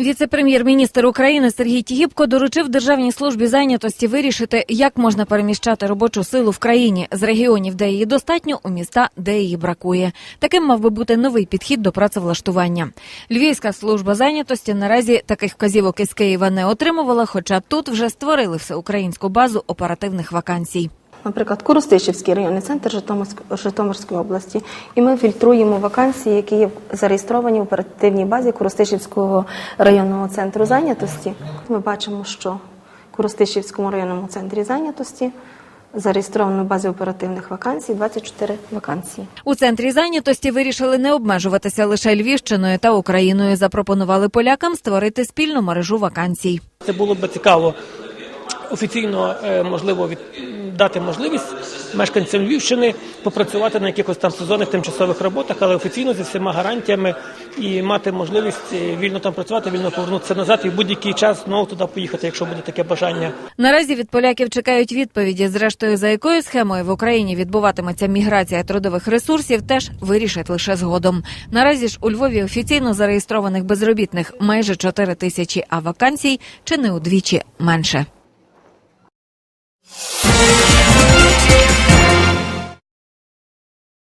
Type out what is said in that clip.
Віце-прем'єр-міністр України Сергій Тігіпко доручив Державній службі зайнятості вирішити, як можна переміщати робочу силу в країні з регіонів, де її достатньо, у міста, де її бракує. Таким мав би бути новий підхід до працевлаштування. Львівська служба зайнятості наразі таких вказівок із Києва не отримувала, хоча тут вже створили всеукраїнську базу оперативних вакансій. Наприклад, Коростишівський районний центр Житомирської області, і ми фільтруємо вакансії, які є зареєстровані в оперативній базі Коростишівського районного центру зайнятості. Ми бачимо, що в Коростишівському районному центрі зайнятості зареєстровано в базі оперативних вакансій 24 вакансії. У центрі зайнятості вирішили не обмежуватися лише Львівщиною та Україною. Запропонували полякам створити спільну мережу вакансій. Це було б цікаво офіційно е, можливо від дати можливість мешканцям Львівщини попрацювати на якихось там сезонних тимчасових роботах, але офіційно зі всіма гарантіями і мати можливість е, вільно там працювати, вільно повернутися назад і будь-який час знову туди поїхати, якщо буде таке бажання. Наразі від поляків чекають відповіді. Зрештою, за якою схемою в Україні відбуватиметься міграція трудових ресурсів, теж вирішать лише згодом. Наразі ж у Львові офіційно зареєстрованих безробітних майже 4 тисячі, а вакансій чи не удвічі менше.